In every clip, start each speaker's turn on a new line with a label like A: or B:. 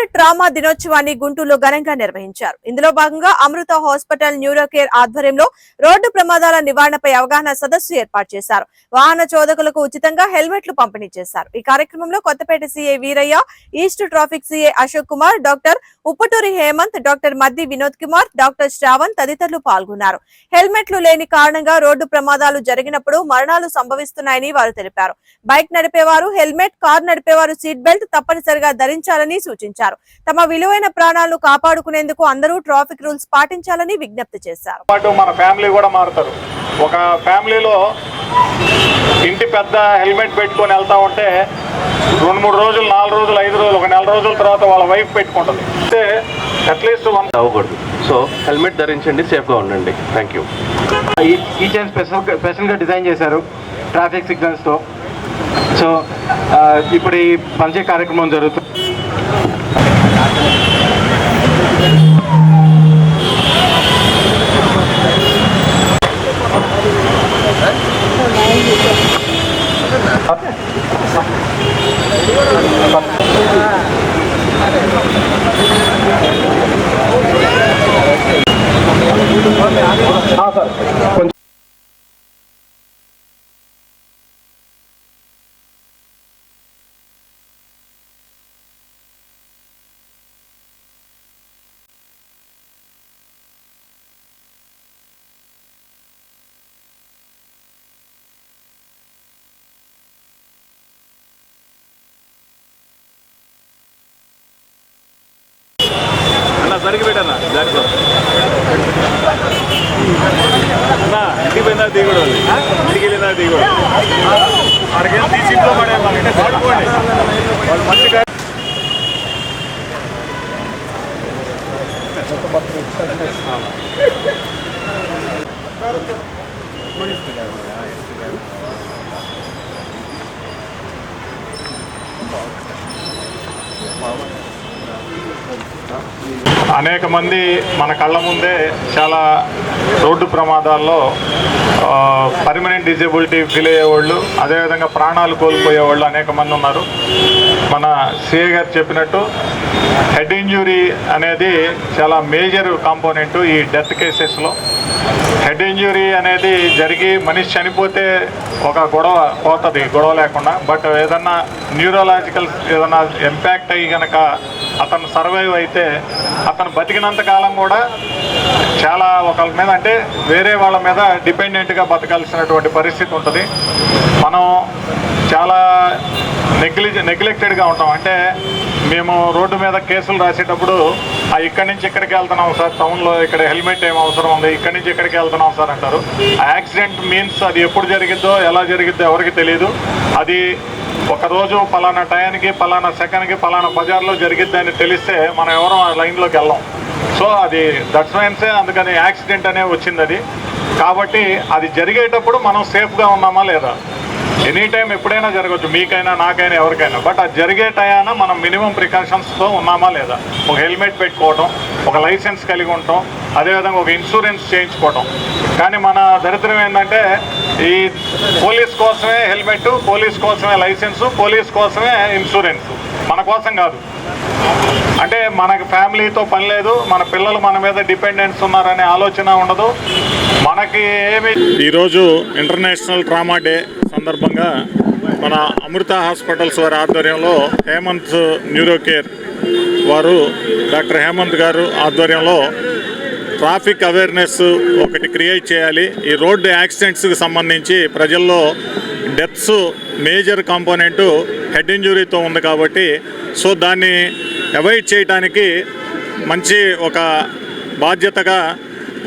A: World trauma దినోత్సవాన్ని గుంటూరులో ఘనంగా నిర్వహించారు. ఇందులో భాగంగా అమృత హాస్పిటల్ న్యూరోకేర్ ఆధ్వర్యంలో రోడ్డు ప్రమాదాల నివారణపై అవగాహన సదస్సు ఏర్పాటు చేశారు. వాహన చోదకులకు ఉచితంగా హెల్మెట్లు పంపిణీ చేశారు. ఈ కార్యక్రమంలో Kothapeta CA Veeraiah east traffic CA Ashok Kumar doctor Uppaturi Hemanth doctor Maddi Vinod Kumar doctor Shravan తదితరులు పాల్గొన్నారు. హెల్మెట్లు లేని కారణంగా రోడ్డు ప్రమాదాలు జరిగినప్పుడు మరణాలు సంభవిస్తున్నాయని వారు తెలిపారు. బైక్ నడిపేవారు హెల్మెట్ కార్ నడిపేవారు సీట్ బెల్ట్ తప్పనిసరిగా ధరించాలని సూచించారు. తమ విలువైన ప్రాణాలను కాపాడుకునేందుకు అందరూ ట్రాఫిక్ రూల్స్ పాటించాలని విజ్ఞప్తి చేశారు.
B: పాటు మన ఫ్యామిలీ కూడా మారుతారు. ఒక ఫ్యామిలీలో ఇంటి పెద్ద హెల్మెట్ పెట్టుకొని వెళ్తా ఉంటే రెండు మూడు రోజులు నాలుగు రోజులు ఐదు రోజులు ఒక నెల రోజుల తర్వాత వాళ్ళ వైఫ్ పెట్టుకుంటుంది. అంటే అట్లీస్ట్ వన్
C: అవ్వకూడదు. సో హెల్మెట్ ధరించండి సేఫ్గా ఉండండి. థ్యాంక్ యూ
D: ఈ చైన్ స్పెషల్ స్పెషల్గా డిజైన్ చేశారు ట్రాఫిక్ సిగ్నల్స్తో. సో ఇప్పుడు ఈ పంచే కార్యక్రమం జరుగుతుంది.
B: అన్న సరికి పెట్టన్నా దాంట్లో అన్నా ఇంటికి పోయినా దిగుడు ఇంటికి వెళ్ళినా దిగుడు అక్కడికి వెళ్ళి తీసి ఇంట్లో పడేయాలంటే వాడుకోండి వాళ్ళు మంచిగా అనేక మంది మన కళ్ళ ముందే చాలా రోడ్డు ప్రమాదాల్లో పర్మనెంట్ డిజేబిలిటీ ఫీల్ అయ్యేవాళ్ళు అదేవిధంగా ప్రాణాలు కోల్పోయేవాళ్ళు అనేక మంది ఉన్నారు. మన సిఏ గారు చెప్పినట్టు హెడ్ ఇంజురీ అనేది చాలా మేజర్ కాంపోనెంట్ ఈ డెత్ కేసెస్లో హెడ్ ఇంజురీ అనేది జరిగి మనిషి చనిపోతే ఒక గొడవ పోతుంది గొడవ లేకుండా. బట్ ఏదన్నా న్యూరోలాజికల్ ఏదన్నా ఇంపాక్ట్ అయ్యి కనుక అతను సర్వైవ్ అయితే అతను బతికినంత కాలం కూడా చాలా ఒకళ్ళ మీద అంటే వేరే వాళ్ళ మీద డిపెండెంట్గా బతకాల్సినటువంటి పరిస్థితి ఉంటుంది. మనం చాలా నెగ్లిజ్ నెగ్లెక్టెడ్గా ఉంటాం. అంటే మేము రోడ్డు మీద కేసులు రాసేటప్పుడు ఆ ఇక్కడి నుంచి ఇక్కడికి వెళ్తున్నాం సార్ టౌన్లో ఇక్కడ హెల్మెట్ ఏం అవసరం ఉంది ఇక్కడి నుంచి ఇక్కడికి వెళ్తున్నాం సార్ అంటారు. ఆ యాక్సిడెంట్ మీన్స్ అది ఎప్పుడు జరిగిద్దో ఎలా జరిగిద్దో ఎవరికి తెలియదు అది ఒక రోజు పలానా టయానికి పలానా సెకండ్కి పలానా బజార్లో జరిగిద్దని తెలిస్తే మనం ఎవరో ఆ లైన్లోకి వెళ్ళాం. సో అది దట్స్ మైన్సే అందుకని యాక్సిడెంట్ అనే వచ్చింది అది. కాబట్టి అది జరిగేటప్పుడు మనం సేఫ్గా ఉన్నామా లేదా? ఎనీ టైం ఎప్పుడైనా జరగవచ్చు మీకైనా నాకైనా ఎవరికైనా. బట్ అది జరిగే టయాన మనం మినిమం ప్రికాషన్స్తో ఉన్నామా లేదా? ఒక హెల్మెట్ పెట్టుకోవటం ఒక లైసెన్స్ కలిగి ఉండటం అదేవిధంగా ఒక ఇన్సూరెన్స్ చేయించుకోవటం. కానీ మన దరిద్రం ఏంటంటే ఈ పోలీస్ కోసమే హెల్మెట్ పోలీస్ కోసమే లైసెన్సు పోలీస్ కోసమే ఇన్సూరెన్స్. మన కోసం కాదు. అంటే మనకు ఫ్యామిలీతో పని లేదు మన పిల్లలు మన మీద డిపెండెంట్స్ ఉన్నారనే ఆలోచన ఉండదు. మనకి ఏమి ఈరోజు ఇంటర్నేషనల్ ట్రామా డే. సందర్భంగా మన అమృత హాస్పిటల్స్ వారి ఆధ్వర్యంలో హేమంత్ న్యూరో కేర్ వారు డాక్టర్ హేమంత్ గారు ఆధ్వర్యంలో ట్రాఫిక్ అవేర్నెస్ ఒకటి క్రియేట్ చేయాలి. ఈ రోడ్డు యాక్సిడెంట్స్కి సంబంధించి ప్రజల్లో డెత్స్ మేజర్ కాంపోనెంటు హెడ్ ఇంజురీతో ఉంది కాబట్టి సో దాన్ని అవాయిడ్ చేయడానికి మంచి ఒక బాధ్యతగా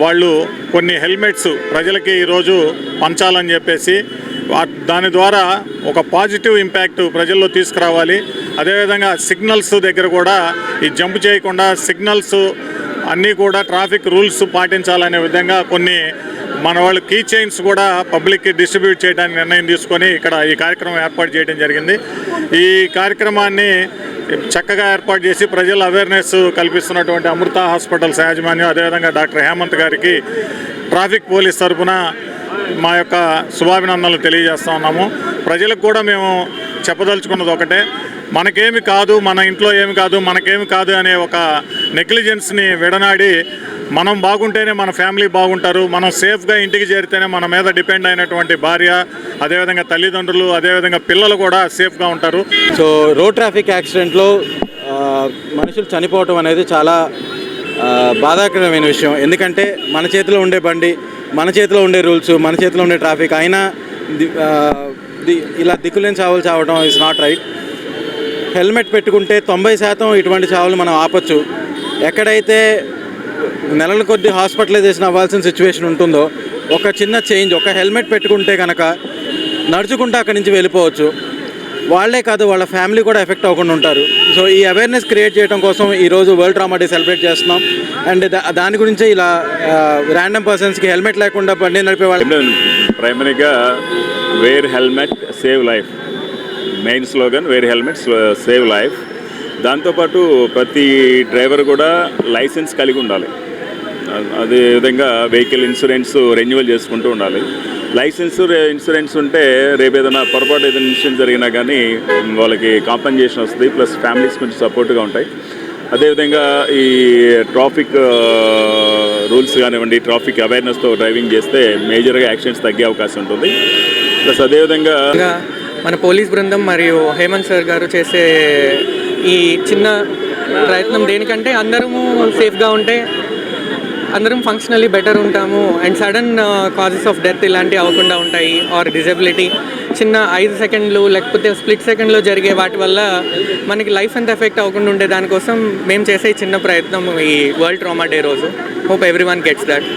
B: వాళ్ళు కొన్ని హెల్మెట్స్ ప్రజలకి ఈరోజు పంచాలని చెప్పేసి దాని ద్వారా ఒక పాజిటివ్ ఇంపాక్ట్ ప్రజల్లో తీసుకురావాలి. అదేవిధంగా సిగ్నల్స్ దగ్గర కూడా ఈ జంప్ చేయకుండా సిగ్నల్స్ అన్నీ కూడా ట్రాఫిక్ రూల్స్ పాటించాలనే విధంగా కొన్ని మన వాళ్ళు కీ చైన్స్ కూడా పబ్లిక్కి డిస్ట్రిబ్యూట్ చేయడానికి నిర్ణయం తీసుకొని ఇక్కడ ఈ కార్యక్రమం ఏర్పాటు చేయడం జరిగింది. ఈ కార్యక్రమాన్ని చక్కగా ఏర్పాటు చేసి ప్రజల అవేర్నెస్ కల్పిస్తున్నటువంటి అమృత హాస్పిటల్స్ యాజమాన్యం అదేవిధంగా డాక్టర్ హేమంత్ గారికి ట్రాఫిక్ పోలీస్ తరఫున మా యొక్క శుభాభినందనలు తెలియజేస్తా ఉన్నాము. ప్రజలకు కూడా మేము చెప్పదలుచుకున్నది ఒకటే. మనకేమి కాదు మన ఇంట్లో ఏమి కాదు మనకేమి కాదు అనే ఒక నెగ్లిజెన్స్ని విడనాడి మనం బాగుంటేనే మన ఫ్యామిలీ బాగుంటారు మనం సేఫ్గా ఇంటికి చేరితేనే మన మీద డిపెండ్ అయినటువంటి భార్య అదేవిధంగా తల్లిదండ్రులు అదేవిధంగా పిల్లలు కూడా సేఫ్గా ఉంటారు.
E: సో రోడ్ ట్రాఫిక్ యాక్సిడెంట్లో మనుషులు చనిపోవటం అనేది చాలా బాధాకరమైన విషయం. ఎందుకంటే మన చేతిలో ఉండే బండి మన చేతిలో ఉండే రూల్స్ మన చేతిలో ఉండే ట్రాఫిక్ అయినా ఇలా దిక్కులేని చావులు చావడం ఇస్ నాట్ రైట్ హెల్మెట్ పెట్టుకుంటే తొంభై శాతం ఇటువంటి చావులు మనం ఆపచ్చు. ఎక్కడైతే నెలల కొద్ది హాస్పిటలైజేషన్ అవ్వాల్సిన సిచ్యువేషన్ ఉంటుందో ఒక చిన్న చేంజ్ ఒక హెల్మెట్ పెట్టుకుంటే కనుక నడుచుకుంటూ అక్కడి నుంచి వెళ్ళిపోవచ్చు. వాళ్ళే కాదు వాళ్ళ ఫ్యామిలీ కూడా ఎఫెక్ట్ అవ్వకుండా ఉంటారు. సో ఈ అవేర్నెస్ క్రియేట్ చేయడం కోసం ఈరోజు వరల్డ్ ట్రామా డే సెలబ్రేట్ చేస్తున్నాం. అండ్ దా- దాని గురించే ఇలా ర్యాండమ్ పర్సన్స్కి హెల్మెట్ లేకుండా బండి నడిపే వాళ్ళు
F: ప్రైమరీగా wear helmet save life main slogan wear helmet save life దాంతోపాటు ప్రతి డ్రైవర్ కూడా లైసెన్స్ కలిగి ఉండాలి. అదే అదేవిధంగా వెహికల్ ఇన్సూరెన్స్ రెన్యువల్ చేసుకుంటూ ఉండాలి. లైసెన్స్ ఇన్సూరెన్స్ ఉంటే రేపు ఏదైనా పొరపాటు ఏదైనా ఇన్సిడెంట్ జరిగినా కానీ వాళ్ళకి కాంపన్సేషన్ వస్తుంది ప్లస్ ఫ్యామిలీస్ కొంచెం సపోర్ట్గా ఉంటాయి. అదేవిధంగా ఈ ట్రాఫిక్ రూల్స్ కానివ్వండి ట్రాఫిక్ అవేర్నెస్తో డ్రైవింగ్ చేస్తే మేజర్గా యాక్సిడెంట్స్ తగ్గే అవకాశం ఉంటుంది. ప్లస్ అదేవిధంగా
G: మన పోలీస్ బృందం మరియు హేమంత్ సార్ గారు చేసే ఈ చిన్న ప్రయత్నం దేనికంటే అందరము సేఫ్గా ఉంటే అందరం ఫంక్షనల్లీ బెటర్ ఉంటాము. And sudden causes of death ఇలాంటివి అవ్వకుండా ఉంటాయి. ఆర్ డిజబిలిటీ చిన్న ఐదు సెకండ్లు లేకపోతే స్ప్లిట్ సెకండ్లో జరిగే వాటి వల్ల మనకి లైఫ్ ఎంత ఎఫెక్ట్ అవ్వకుండా ఉండే దానికోసం మేము చేసే ఈ చిన్న ప్రయత్నం ఈ వరల్డ్ ట్రామా డే రోజు. Hope every one gets that